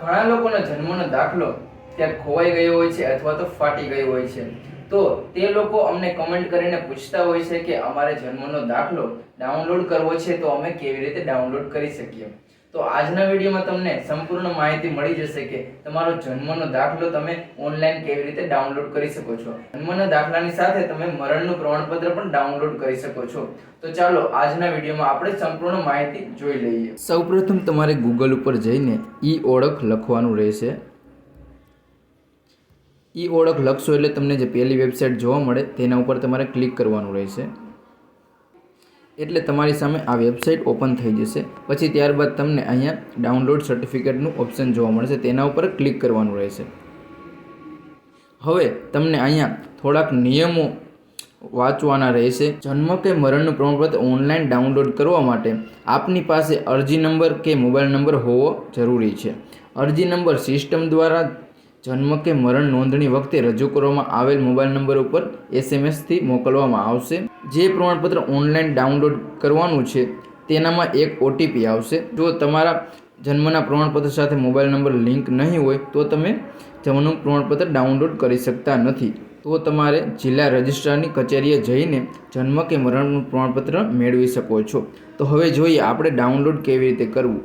ઘણા લોકોનો જન્મનો દાખલો ત્યાં ખોવાઈ ગયો હોય છે અથવા તો ફાટી ગયો હોય છે. તો તે લોકો અમને કમેન્ટ કરીને પૂછતા હોય છે કે અમારે જન્મનો દાખલો ડાઉનલોડ કરવો છે તો અમે કેવી રીતે ડાઉનલોડ કરી શકીએ? તો આજના વિડીયોમાં તમને સંપૂર્ણ માહિતી મળી જશે કે તમારો જન્મનો દાખલો તમે ઓનલાઈન કેવી રીતે ડાઉનલોડ કરી શકો છો. જન્મના દાખલાની સાથે તમે મરણનું પ્રમાણપત્ર પણ ડાઉનલોડ કરી શકો છો. તો ચાલો આજના વિડીયોમાં આપણે સંપૂર્ણ માહિતી જોઈ લઈએ. સૌપ્રથમ તમારે ગૂગલ ઉપર જઈને ઈ ઓળખ લખવાનું રહેશે. ઈ ઓળખ લખશો એટલે તમને જે પહેલી વેબસાઇટ જોવા મળે તેના ઉપર તમારે ક્લિક કરવાનું રહેશે. એટલે તમારી સામે આ વેબસાઇટ ઓપન થઈ જશે. પછી ત્યારબાદ તમને અહીંયા ડાઉનલોડ સર્ટિફિકેટનું ઓપ્શન જોવા મળશે. તેના ઉપર ક્લિક કરવાનું રહેશે. હવે તમને અહીંયા થોડાક નિયમો વાંચવાના રહેશે. જન્મ કે મરણનું પ્રમાણપત્ર ઓનલાઈન ડાઉનલોડ કરવા માટે આપની પાસે અરજી નંબર કે મોબાઈલ નંબર હોવો જરૂરી છે. અરજી નંબર સિસ્ટમ દ્વારા જન્મ કે મરણ નોંધણી વખતે રજૂ કરવામાં આવેલ મોબાઈલ નંબર ઉપર એસએમએસથી મોકલવામાં આવશે. જે પ્રમાણપત્ર ઓનલાઈન ડાઉનલોડ કરવાનું છે, તેનામાં એક ઓટીપી આવશે. જો તમારા જન્મના પ્રમાણપત્ર સાથે મોબાઈલ નંબર લિંક નહીં હોય, તો તમે જન્મનું પ્રમાણપત્ર ડાઉનલોડ કરી શકતા નથી. તો તમારે જિલ્લા રજિસ્ટ્રારની કચેરીએ જઈને જન્મ કે મરણનું પ્રમાણપત્ર મેળવી શકો છો. તો હવે જોઈએ આપણે ડાઉનલોડ કેવી રીતે કરવું.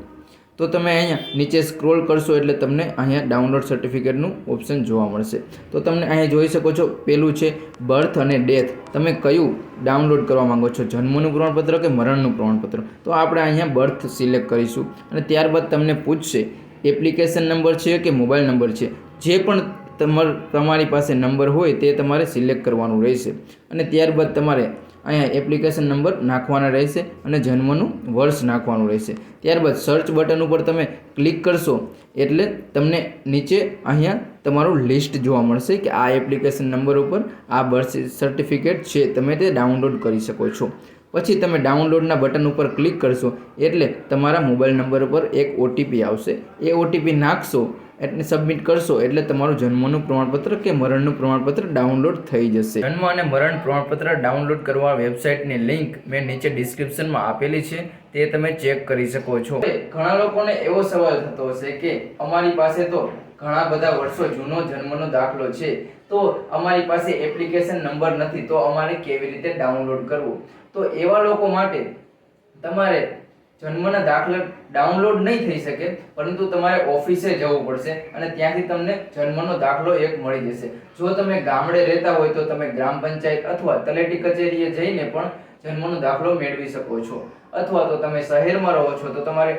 તો તમે અહીંયા નીચે સ્ક્રોલ કરશો એટલે તમને અહીંયા ડાઉનલોડ સર્ટિફિકેટનું ઓપ્શન જોવા મળશે. તો તમને અહીંયા જોઈ શકો છો, પેલું છે બર્થ અને ડેથ. તમે કયું ડાઉનલોડ કરવા માંગો છો? જન્મનું પ્રમાણપત્ર કે મરણનું પ્રમાણપત્ર? તો આપણે અહીંયા બર્થ સિલેક્ટ કરીશું. અને ત્યારબાદ તમને પૂછશે, એપ્લિકેશન નંબર છે કે મોબાઈલ નંબર છે? જે પણ તમાર, તમારી પાસે નંબર હોય તે તમારે સિલેક્ટ કરવાનું રહેશે. અને ત્યારબાદ તમારે અહીંયા એપ્લિકેશન નંબર નાખવાના રહેશે અને જન્મનું વર્ષ નાખવાનું રહેશે. ત્યારબાદ સર્ચ બટન ઉપર તમે ક્લિક કરશો એટલે તમને નીચે અહીંયા તમારું લિસ્ટ જોવા મળશે કે આ એપ્લિકેશન નંબર ઉપર આ બર્થ સર્ટિફિકેટ છે. તમે તે ડાઉનલોડ કરી શકો છો. પછી તમે ડાઉનલોડના બટન ઉપર ક્લિક કરશો એટલે તમારા મોબાઈલ નંબર ઉપર એક ઓટીપી આવશે. એ ઓટીપી નાખશો એટલે સબમિટ કરશો એટલે તમારું જન્મનું પ્રમાણપત્ર કે મરણનું પ્રમાણપત્ર ડાઉનલોડ થઈ જશે. જન્મ અને મરણ પ્રમાણપત્ર ડાઉનલોડ કરવા વેબસાઇટની લિંક મેં નીચે ડિસ્ક્રિપ્શનમાં આપેલી છે, તે તમે ચેક કરી શકો છો. ઘણા લોકોને એવો સવાલ થતો હશે કે અમારી પાસે તો ઘણા બધા વર્ષો જૂનો જન્મનો દાખલો છે, તો અમારી પાસે એપ્લિકેશન નંબર નથી, તો અમારે કેવી રીતે ડાઉનલોડ કરવું? તો એવા લોકો માટે તમારે જન્મના દાખલા ડાઉનલોડ નહીં થઈ શકે, પરંતુ તમારે ઓફિસે જવું પડશે અને ત્યાંથી તમને જન્મનો દાખલો એક મળી જશે. જો તમે ગામડે રહેતા હોય તો તમે ગ્રામ પંચાયત અથવા તલેટી કચેરીએ જઈને પણ જન્મનો દાખલો મેળવી શકો છો. અથવા તો તમે શહેરમાં રહો છો, તો તમારે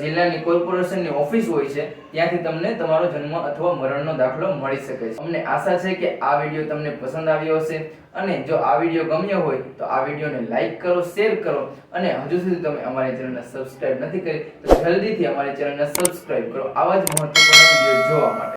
જિલ્લાની કોર્પોરેશનની ઓફિસ હોય છે, ત્યાંથી તમને તમારો જન્મ અથવા મરણનો દાખલો મળી શકે છે. અમને આશા છે કે આ વીડિયો તમને પસંદ આવ્યો હશે અને જો આ વીડિયો ગમ્યો હોય, તો આ વિડીયોને લાઇક કરો, શેર કરો અને હજુ સુધી તમે અમારી ચેનલને સબસ્ક્રાઇબ નથી કરી, તો જલ્દીથી અમારી ચેનલને સબસ્ક્રાઇબ કરો. આવા જ મહત્વપૂર્ણ વીડિયો જોવા માટે.